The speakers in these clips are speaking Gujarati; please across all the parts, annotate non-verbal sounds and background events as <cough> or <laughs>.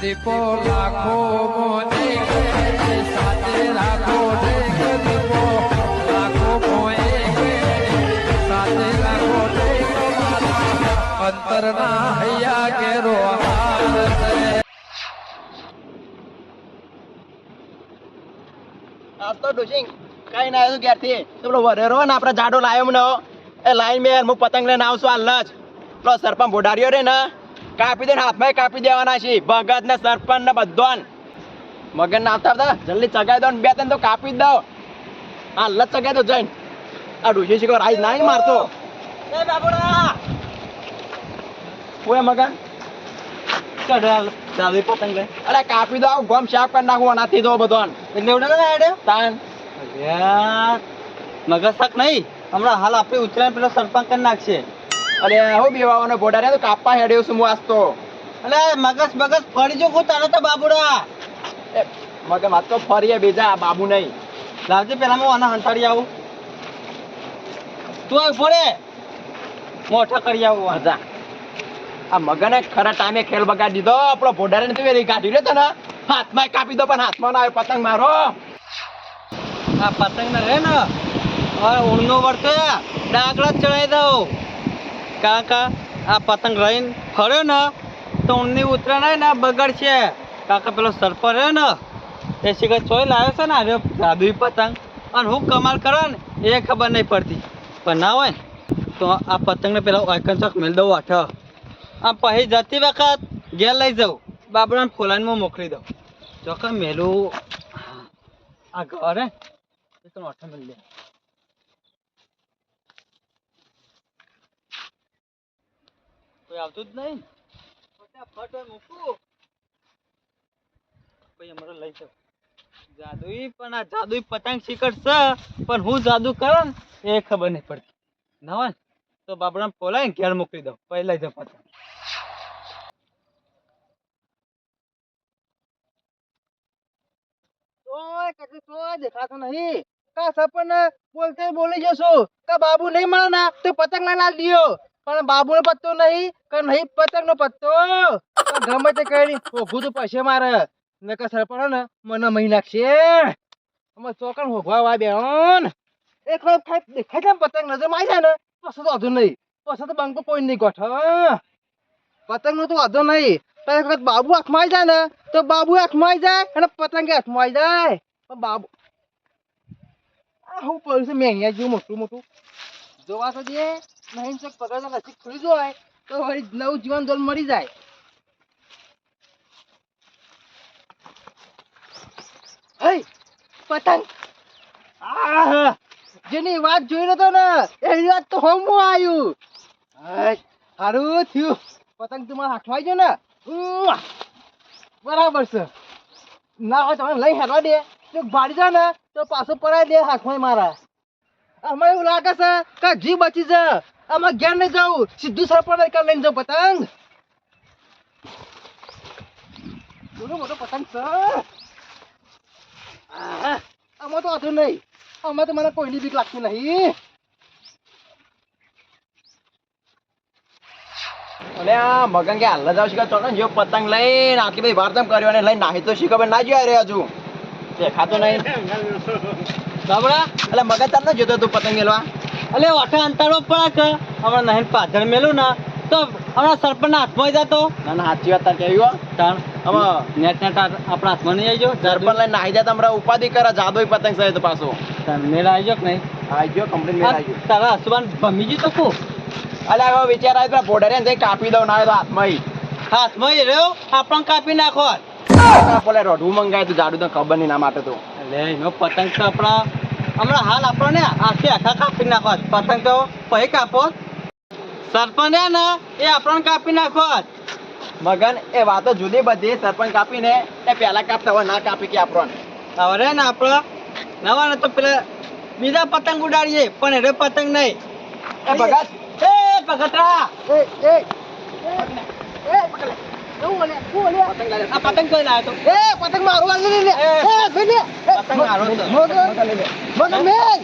દીપો લાખો મોને સાથે રાખો દીપો, લાખો મોએ સાથે રાખો અંતરના હૈયા તો ડોશિંગ કઈ ના આવ્યું ક્યારથી પેલો વરેરો ને આપણે જાડો લાવ્યો મને એ લાઈન મેં હું પતંગ લઈને આવશું હાલ જ પેલો સરપંચ બોડાર્યો રે ને. કાપી દે ને હાથમાં કાપી દેવાના છે. ભગત ને સરપંચ ને બધવાન મગન ના આવતા આવતા જલ્દી ચગાવી દો ને બે ત્રણ તો કાપી જ દો. હા લત ચગાવી દો જઈને. આ ડુસી શીખો રાઈજ ના મારતો. ઓય મગન. ચાલી પતંગ લે અરે કાપી દો ગોમ શાક કરી નાખું આનાથી દો બધોન. એટલે એવું ના હેડે તાન. મગજ શાક નહીં? હમણાં હાલ આપણે ઉતરાયણ પેલો સરપંચ કરી નાખશે. અરે હું બેવાનો બોડા ને તો કાપા હેડ્યો છું હું આજ તો. અલે મગજ મગજ ફરી જો તારા તો બાબુડા. એ મગર તો ફરીએ બીજા બાબુ નહીં. લાવજે પેલા હું આના હંતાડી આવું. તું ફરે મોટા કરી આવું. મજા આ મગને ખરા ટાઈમે ખેલ બગાડી દીધો. આપણો ભોડારે નથી વેરી કાઢી લે તને. હાથમાં કાપી દો પણ હાથમાં ના આવે પતંગ મારો. આ પતંગ ના. રે ને હવે ઊંડનો ડાકડા ચડાવી દઉં. કારણ કે આ પતંગ રહીને ફર્યો ને, તો ઊંડની ઉતરાણ ને બગડશે કારણ કે પેલો સરપર રહ્યો ને, એ શિખર ચોય લાવ્યો છે ને આવ્યો જાદુઈ પતંગ. અને હું કમાલ કરો ને, એ ખબર નહીં પડતી. પણ ના હોય તો આ પતંગને પેલા આયકન ચોક મેળ દઉં આઠ. આમ પછી જતી વખત ઘેર લઈ જાઉં. બાબરાને ફોલાનમાં મોકલી દઉં. ચોક્કસ મેલું. આ ઘર હે તો આઠ મેળ દે કોઈ આવતું જ નહીં ફટાફટ મૂકું. પછી અમારે લઈ જાઉં જાદુઈ પણ આ જાદુઈ પતંગ શીખર છે પણ હું જાદુ કરો એ ખબર નહીં પડતી. ના તો બાબડા પોલાય ઘેર મોકલી દઉં. પછી લઈ જાઉં પતંગ. ઓય કશું તોય દેખાતો નહીં. કા સરપંચ બોલતે બોલી જશો? કા બાબુ નહીં મળે ના? તો પતંગ લઈને લાલ દિયો. પણ બાબુ નો પત્તો નહીં કે નહીં પતંગ નો પત્તો ગમે તે કરી હોભું તો પછી મારે. ને કે સરપંચ ને, મને મહી નાખશે. અમે ચોકન હોભવા વા બેન એક વાર ખાઈ દેખાય છે પતંગ નજરમાં આવી જાય ને? પછી તો વાંધો નહીં. પછી તો બંકો કોઈ નહીં ગોઠ પતંગ નો તો વાંધો નહીં. પણ એક વખત બાબુ હાથમાં આવી જાય ને, તો બાબુ હાથમાં આવી જાય અને પતંગ હાથમાં આવી જાય. પણ બાબુ આ હું પડ્યું છે મેંગિયા જેવું મોટું મોટું. જોવા તો દે. નહીં તો પકડ તો નસીબ ખુલી જાય તો વળી નવું જીવન દોલ મળી જાય. પતંગ! જેની વાત જોઈ રહ્યો ને એની વાત તો હું આવ્યું સારું થયું. પતંગ તમારે હાથમાં આવી ને. બરાબર છે. ના હોય તમે લઈ હેરવા દે. તો ભાડી જાય ને તો પાછો પડાવી દે હાથમાં મારા. અમે એવું લાગે છે કે જી બચી છે. અમે ઘેર નહીં જાઉં. સીધું સરપણ કર લઈને જાઉં પતંગ. મોટો મોટો પતંગ સર આમાં તો નહીં. આમાં તો મને કોઈની બીક લાગતી નહીં. અને આ મગન કે હાલ જાવ શીખા ચોકન? જો પતંગ લઈને આટલી બધી વાર તેમ કર્યો અને લઈને નાહી તો શીખો ના જોયા રહ્યા છું. દેખાતો નહીં. <laughs> બાબડા એટલે મગન તાર ન જોતો તું પતંગ મેલવા? અલે ઓઠા અંતરો પડે હમણાં નહીં પાછળ મેલું ના. તો હમણાં સરપંચના હાથમાં જતો. ના ના સાચી વાત તાર કેવી તાણ નેટ નેટ આપણા હાથમાં નહીં આવી સરપંચ લઈને નાહી જાય તમારા હમણાં ઉપાધિ કરે જાદો પતંગ સાહેબ તો પાછો મેળ આવી ગયો કે નહીં? આવી ગયો કમ્પ્લીટ મેળ આવી ગયો. તારા હસબાન ભમી ગયું તો કું ગયો અલે હવે વિચાર આવે તો બોર્ડર જઈ કાપી દઉં ના તો હાથમાં. હાથમાં રહ્યો? આપણને કાપી નાખો. પેલા બોલે રોઢું મંગાય તું જાડું તો ખબર નહીં ના માટે તો. એટલે એનો પતંગ તો આપણા હમણાં હાલ આપણને આખી આખા કાપી નાખો પતંગ તો પછી કાપો. સરપંચ ને એ આપણને કાપી નાખો મગન એ વાતો જુદી બધી. સરપંચ કાપીને એ પહેલા કાપતા હોય ના કાપી કે આપણને. હવે રે ને આપણે નવા ને તો પેલા બીજા પતંગ ઉડાડીએ પણ એને પતંગ નહીં. એ ભગત. એ પગટા એ એ એ પતંગ કોઈ લાવ્યો એ પતંગ મારું આ લે લે. એ. ભાઈ.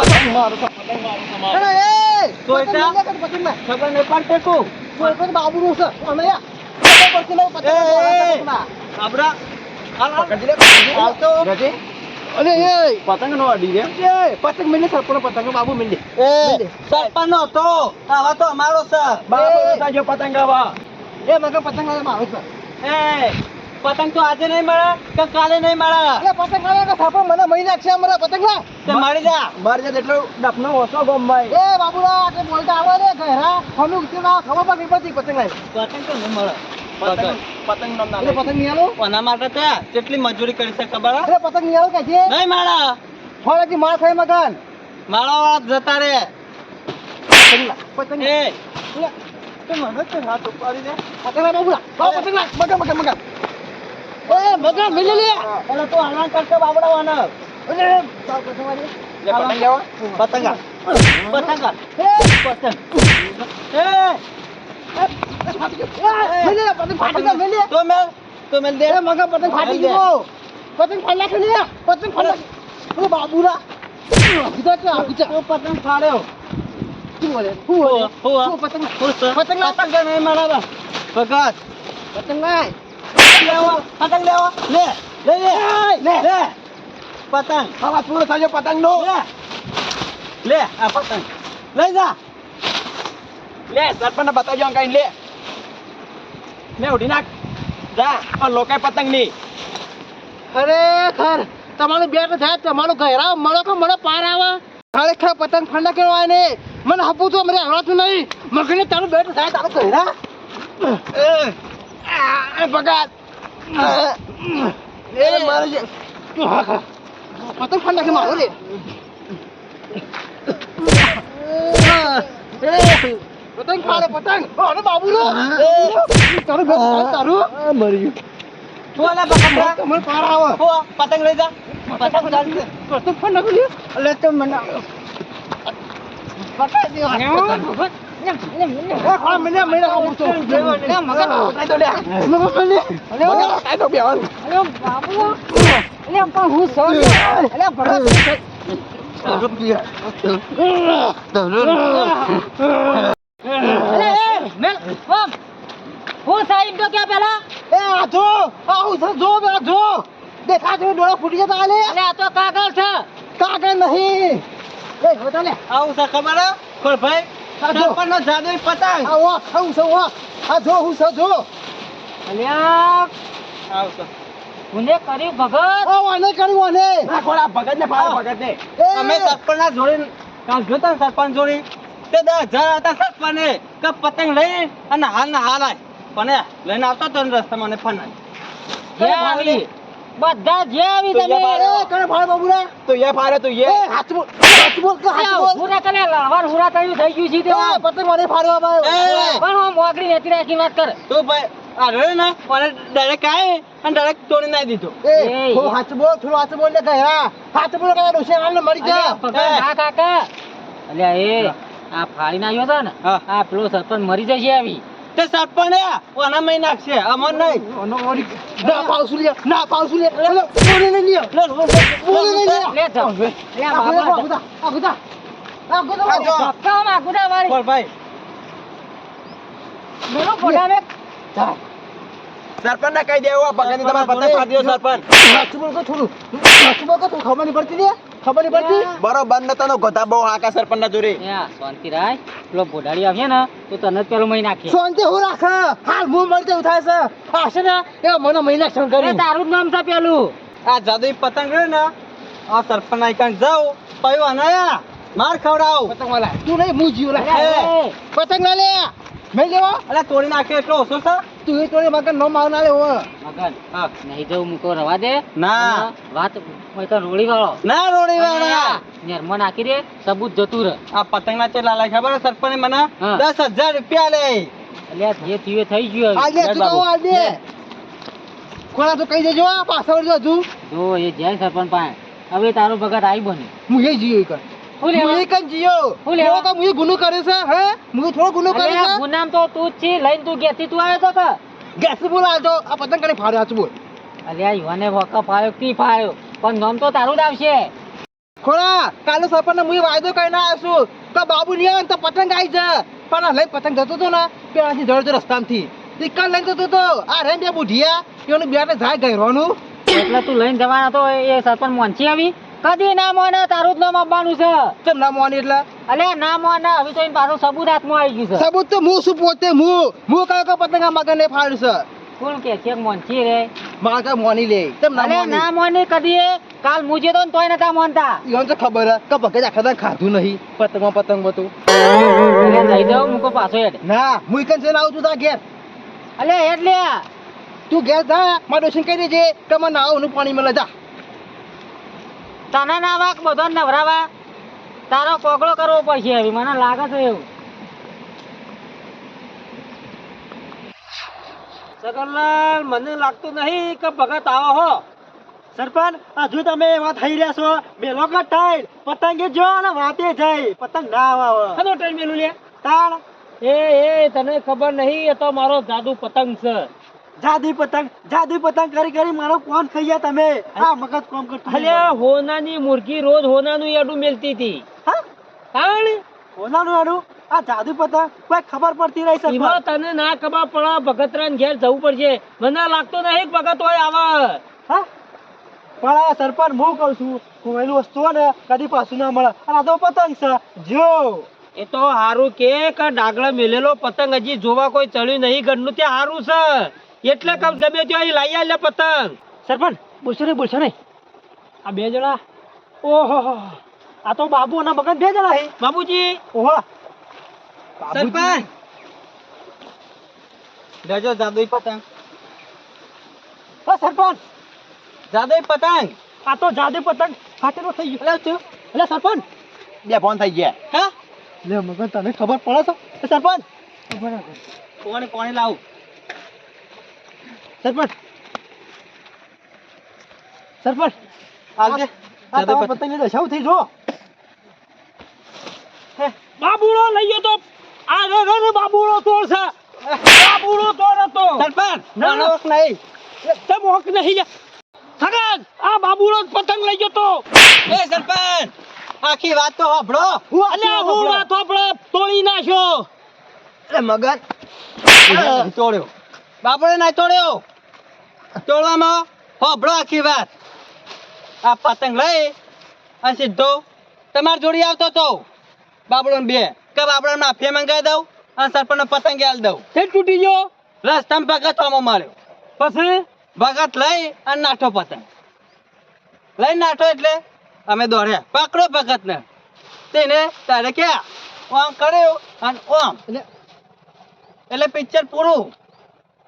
પતંગ મારો છે. અરે એ! પતંગ નો અડી રે. એ પતંગ મિલે સરપણ પતંગ બાબુ મિલે એ સરપંચ નો હતો. આવા તો અમારો છે. બાબુનો સાજો પતંગ આવા એ મગર પતંગ આવે મારો છે. એ પતંગ તો આજે નહીં મળે કે કાલે નહીં મળે? એ પતંગ આવે તો સાપણ મને મહી નાખશે અમારા પતંગ ના. તે મળી જા. મારી જાત એટલો ડફનો ઓછો ગોમભાઈ એ બાબુરા આટલે બોલતા આવે રે ઘરા. ખમી ઉઠી ના ખબર પડી પડતી પતંગ લાવી પતંગ તો નહીં મળે. પતંગ પતંગ. નો પતંગ કોના માટે તે કેટલી મજૂરી કરી છે ખબર? પતંગ કે છે નહીં મળે. માર મગન મારો વાત જતા રે પતંગ એ. તું મને તો હાથ ઉપાડી દે. પતંગ લા બાબુરા પતંગ લા મગન મગન મગન. એ મગન મિલી લે. એટલે તું હાલવાન કરતો બાબડાવાને બાબુ પતંગ વાળી. પતંગ લેવા. પતંગ પતંગ એ પતંગ. એ. મિલી લે પતંગ ફાટી ગયો મિલી તો મેલ તો મેલ દે એ મગન પતંગ ફાટી ગયો પતંગ ફાડી નાખી લે પતંગ ફાડી નાખી. બાબુરા કીધા કે આ કીધા. તું પતંગ ફાડ્યો શું બોલે શું બોલે. શું પતંગ? પતંગ. પતંગ નહીં બા. ભગત પતંગ લાય લેવો પતંગ લેવો લે લે લે લે પતંગ આવા પૂરો થયો પતંગ નો લે લે જા લે સરપંચ બતાવજો કઈ, લે લે ઉડી નાખ. જા આ લોકાય પતંગની ખરેખર તમારું બેટ થાય તમારું ઘેરા મળો કે મળો પાર આવે. ખરેખર પતંગ ફંડા કેવો આવે ને? મને હપું તો મને હરાતું નહીં. મગને તારું બેટ થાય તારું ઘેરા એ બગાડ એ મારે જે પતંગ ફંડા કે મારો રે? પતંગ ફાડે પતંગ. અરે બાબુ નો તારું ઘર થાય આ મરી ગયું. તું પતંગ તમને પાર આવો. હો પતંગ લઈ જા. પતંગ એટલે તું મને પકડ દે મને મને તો લે તો લે મગન મને તો બેવાન અલે બાબુ અલે પણ હું સો અલે ભડો અલે એ મેલ હું સાઈડ તો કે પેલા એ આ આવું છે જો બે જો દેખા જો ડોળા ફૂટી જતા આલે અલે આ તો કાગળ છે. કાગળ નહીં. એ હોતા લે. આવું છે ખબર હે? ભાઈ. આ જો. સરપંચ નો જાદુઈ પતંગ આ વા ખાવું છે વા આ જો હું છે જો. અલ્યા આવું છે. કોને કર્યું ભગત? આ વાને કરી વાને. ખોલા ભગત ને ફાડો, ભગત ને એ! અમે સરપંચ ના જોડે કાલ જોતા સરપંચ જોડે? તે દસ હજાર હતા સરપંચ ને કે પતંગ લઈ અને હાલ ને હાલ પણ લઈને આવતો તો રસ્તામાં ને ફનાય બધા જે આવી તમે યા કરે ભાઈ બાબુરા? તો એ ફારે તો એ હાથ બોલ હાથ બોલ કે હાથ બોલ પૂરા કને લાવાર હુરા થઈ ગયું છે તે પતંગ મને ફાડવા! ભાઈ પણ હું મોગડી નેતી રાખી વાત કર. તો ભાઈ આ રહ્યો ને મને ડાયરેક્ટ આય અને ડાયરેક્ટ તોડી ના દીધો. એ. હું હાથ બોલ થોડું હાથ બોલ ને ગયા હાથ બોલ કે ડોસે હાલ મરી જા. ના કાકા. અલ્યા એ. આ ફાડી નાખ્યો હતો ને આ પેલો સરપંચ મરી જશે આવી. તે સરપંચ ઓના મહી નાખશે અમર નહીં. ઓનો ઓરી ના પાવસુ લે ના પાવસુ લે. બોલે નહીં લે, લે, લે, બોલે નહીં લે. લે જાઓ. અલ્યા, બાબા, આગુદા આગુદા આગુદા આ જો. ધક્કામાં આગુડા મારી. બોલ ભાઈ. જા. સરપંચ ને કહી દેવો ભગત ને તમારે પતંગ ફાડી દો સરપંચ. હાથ બોલ કે થોડું. હાથ બોલ કે તું ખબર નહીં પડતી લે ખબર પડતી? બરોબર ને તનો ગોતા બહુ હાકા સરપંચ ના યા, શાંતિ રાય. પેલો બોડાડી આવ્યા ને તો તને જ પેલો મહી નાખીએ શાંતિ હું રાખ. હાલ હું મળતે થાય છે. આશે છે ને એ મને મહિના ક્ષણ અરે કરી તારું જ નામ છે પેલું. આ જાદુઈ પતંગ રે ને આ સરપંચ ના કાંઈ જાઉં. પયો અનાયા માર ખવડાવ. પતંગ વાલા. તું નહીં હું જીવ લા પતંગ ના લે. મેં લેવા અલે તોડી નાખ્યો એટલો ઓછો છે? તું એ તોડી મગન નો માર ના લે મગન નહીં જવું મૂકો રવા દે. ના. વાત હોય તો રોડી વાળો. ના રોડી વાળો. યાર મને નાખી દે સબૂત જતું રહે. આ પતંગ ના ચેલા લાય ખબર સરપંચ મને દસ હજાર રૂપિયા લે. એટલે જે થયું થઈ ગયું આજે તું કહો આ લે. ખોળા તો કહી દેજો પાછળ જો જો એ જાય સરપંચ પાસે. હવે તારો ભગત આવી બની હું એ જીયો કર. લેવા? હું એ કન જીયો. શું લેવા? તો મુએ ગુનો કરે છે હે? મુએ થોડો ગુનો કરે છે? ગુનામ તો તું જ છે. લઈને તું ઘેરથી તું આવ્યો તો કે? ગેસ બોલ આ આ પતંગ કરી ફાડ્યો હાથ બોલ. અલ્યા યુવાને વખત ફાયો કી ફાયો પણ નામ તો તારું જ આવશે. ખોળા કાલે સરપંચ ને વાયદો કરીને આવ્યો છું. કે બાબુ નહીં આવે તો પતંગ આવી છે પણ લઈ પતંગ જતો હતો ને પેલાથી જડો જડો રસ્તામાંથી. ટીકા લઈને જતો હતો આ રે બે બુઢિયા. એનું બેટે જાય ગયરવાનું એટલે તું લઈને જવાના તો એ સરપંચ મોંચી આવી? કદી ના મોને તારું જ નામ આપવાનું છે. કેમ ના મોની એટલે? અલે ના મોને હવે તો એની પાછો સબૂત હાથમાં આવી ગયું છે. સબૂત તો હું શું પોતે હું હું કયો કયો પતંગ મગન ને ફાડ્યું છે? કોણ કે છે? મોનસી રે. મારે તો મોની લે. તેમ ના મોની? ના મોને કદી કાલ મુજે તો તોય નતા મોનતા. ઈવન તો ખબર હે કે ભગે આખા દાડો ખાધું નહીં પતંગમાં પતંગ બધું. અલે જઈ દઉં મુકો પાછો હેડ. ના હું એકન છે આવું તા ઘેર. અલે એટલે તું ઘેર જા મારો ડોસીને કહી દેજે કે મને આવું પાણી મળે જા. તને ના વાક બધો નવરાવા. તારો કોકડો કરવો પડશે હવે મને લાગે છે એવું. સગનલાલ મને લાગતું નહીં કે ભગત આવો હો. સરપંચ હજુ તમે એવા થઈ રહ્યા છો. મેલો કે ટાઈડ પતંગે જો અને વાતે જાય. પતંગ ના આવો કનો ટાઈમ મેલું લે? તાળ એ એ તને ખબર નહીં એ તો મારો જાદુ પતંગ છે. જાદુ પતંગ જાદી પતંગ કરી કરી મારો કોણ ખાઈ ગયા તમે? આ મગજ કોમ કરતું અલ્યા હોનાની મુર્ગી રોજ હોનાનું યાડું મેલતી હતી. હા? તાણ? હોનાનું યાડું આ જાદુ પતંગ? કોઈ ખબર પડતી નહીં એમાં સરપંચ તને ના ખબર પડે ભગતરાન ઘેર જવું પડશે. મને લાગતો નહીં ભગત હોય આવે. હા? પણ આ સરપંચ હું કહું છું કોઈનું વસ્તુ ને કદી પાછું ના મળે. અને આ તો પતંગ છે. જો. એ તો હારું કે કે ડાગલા મેલેલો પતંગ હજી જોવા કોઈ ચડ્યું નહીં ઘરનું ત્યાં હારું છે. એટલે કમ ગમે ત્યાં અહીં લાઈ આલે પતંગ. સરપંચ બોલશો નહીં બોલશો નહીં. આ બે જણા? ઓહો આ તો બાબુ અને મગન બે જણા છે બાબુજી. ઓહો. સરપંચ. લેજો જાદુઈ પતંગ. ઓ સરપંચ. જાદુઈ પતંગ. આ તો જાદુઈ પતંગ ફાટેલો થઈ ગયો. એટલે શું? એટલે સરપંચ. બે ફોન થઈ ગયા. હા? લે મગન તને ખબર પડે છે? સરપંચ. કોણ કોણે લાવું? સરપંચ. સરપંચ આવજે. આ તમારા પતંગ પતંગની દશાઓ થઈ જો બાબુડો લઈ ગયો તો આ ઘર બાબુડો તોડ છે. બાબુડો તોડ હતો સરપંચ ના. ના. નહીં. તમ હોક નહીં. સગન આ બાબુડો પતંગ લઈ ગયો તો. એ સરપંચ આખી વાત તો સાંભળો. અલ્યા હું વાત આપણે તોડી નાખ્યો. એટલે મગન તોડ્યો બાપડે ના તોડ્યો. તોડવામાં સાંભળો આખી વાત આ પતંગ લઈ અને સીધો તમાર જોડી આવતો તો બાબડો બે. કે બાબડો ફે મંગાવી દઉં અને સરપંચ પતંગ આલ દઉં. તે તૂટી ગયો. રસ્તામાં ભગત હોમો માર્યો. પછી? ભગત લઈ અને નાઠો પતંગ. લઈ નાઠો એટલે અમે દોડ્યા. પકડો ભગત ને તેને તારે ક્યાં? ઓમ કર્યો અને ઓમ. એટલે એટલે પિક્ચર પૂરું.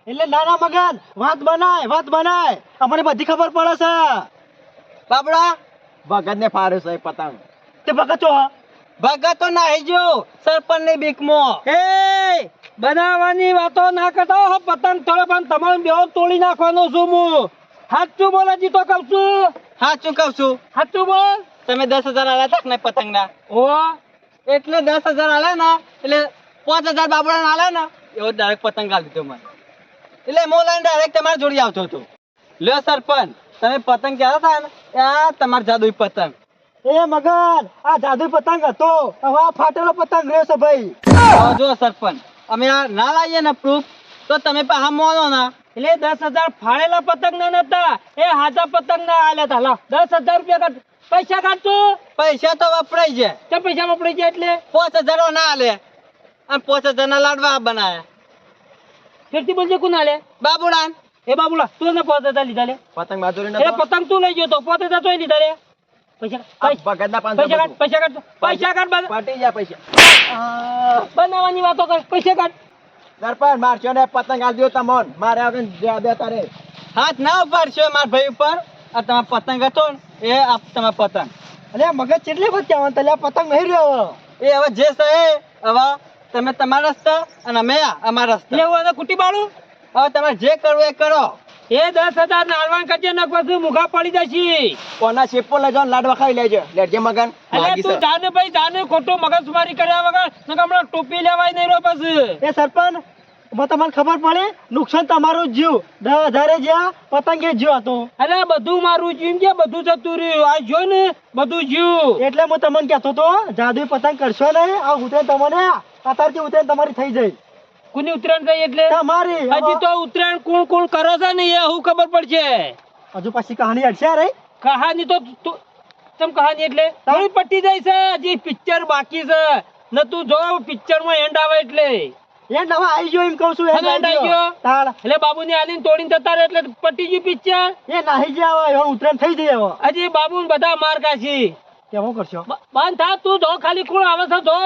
એટલે નાના મગન વાત બનાય વાત બનાય. અમને બધી ખબર પડે છે. બાબડા. ભગત ને ફાડ્યો છે પતંગ. તે ભગત છો ભગત તો નાહી જો સરપંચની બીકમાં. એ બનાવવાની વાતો ના કરતા હો પતંગ થોડો પણ તમારું બેવ તોડી નાખવાનો છું હું. સાચું બોલે જીતો કહું છું. સાચું કહું છું. સાચું બોલ. તમે દસ હજાર આલ્યા હતા ને પતંગ ના ઓ. એટલે દસ હજાર આલ્યા ને એટલે પાંચ હજાર બાબડા ના આલ્યા ને એવો ડાયરેક્ટ પતંગ આલી દીધો મને. એટલે હું ડાયરેક્ટ તમારી જોડી આવતો હતો. લ્યો સરપંચ તમે પતંગ ક્યારે હતા ને? આ તમારો જાદુઈ પતંગ. એ મગન આ જાદુ પતંગ હતો. હવે આ ફાટેલો પતંગ રહ્યો છે ભાઈ. જો સરપંચ અમે આ ના લાવીએ ને પ્રૂફ તો તમે પાછા મોનો ના. એટલે દસ હજાર ફાળેલા પતંગ ના નતા એ હાજા પતંગ ના આલ્યા હતા લા દસ હજાર રૂપિયા પૈસા કાઢતો પૈસા તો વપરાય જાય તે પૈસા વપરાય જાય એટલે? પાંચ હજાર ના આલે. અને પાંચ હજાર ના લાડવા બનાયા. ફેરથી બોલજે કોણ આલે બાબુડાન એ બાબુલા તું ને પાંચ તા લીધા લે. પતંગ બાજુરી એ પતંગ તું લઈ ગયો તો પાંચ તા તોય લીધા લે. પૈસા ના પૈસા કાઢ પૈસા કાઢ પૈસા કાઢ પાટી ગયા પૈસા. બનાવવાની વાતો કર પૈસા કાઢ. સરપંચ મારશો ને પતંગ આલ તમોન. મારે આગળ જવા તારે. હાથ ના ઉપાડશો મારા ભાઈ ઉપર. આ તમારો પતંગ હતો ને એ આ તમારો પતંગ. અલે મગજ કેટલી બધી આવન તલે પતંગ નહીં રહ્યો એ હવે જે છે હવે તમે તમારા રસ્તા અને અમે અમારા રસ્તા. લેવું અને કુટી બાળું? હવે તમારે જે કરવું એ કરો. એ દસ હજાર નાલવાન કરજે ને પછી મુઘા પડી જશે. કોના શેપો લઈ લાડવા ખાઈ લેજો. લેજે મગન. અરે તું જાને ભાઈ જાને ખોટું મગજમારી કર્યા વગર નકર હમણાં ટોપી લેવાય નહીં રહ્યો પછી. એ સરપંચ એમાં તમને ખબર પડે? નુકસાન તમારું જ જ્યું દસ હજારે જ્યાં પતંગે જ્યો હતો. અરે બધું મારું જીવ કે બધું જતું રહ્યું. આ જો ને બધું જીવ એટલે હું તમને કહેતો તો જાદુ પતંગ કરશો ને આ હું તમને અત્યારથી ઉતરાયણ તમારી થઈ જાય. કોની ઉતરાયણ થઈ એટલે? તમારી હજી તો ઉતરાયણ કોણ કોણ કરે છે ને એ હું ખબર પડશે. હજુ પાછી કહાની અડશે રે. કહાની તો તમ કહાની એટલે? થોડી પટી જાય છે હજી પિક્ચર બાકી છે. ને તું જો પિક્ચરમાં એન્ડ આવે એટલે. એન્ડ નવા આવી ગયો એમ કહું છું એન્ડ આઈ ગયો? એટલે બાબુ ને આલીને તોડીને જતા રહે એટલે પટી ગયું પિક્ચર એ નાહી ગયા હવે ઉતરાયણ થઈ હવે. હજી બાબુ બધા માર કાશી કેવું કરશો? બંધ થા તું જો ખાલી કોણ આવે છે જો.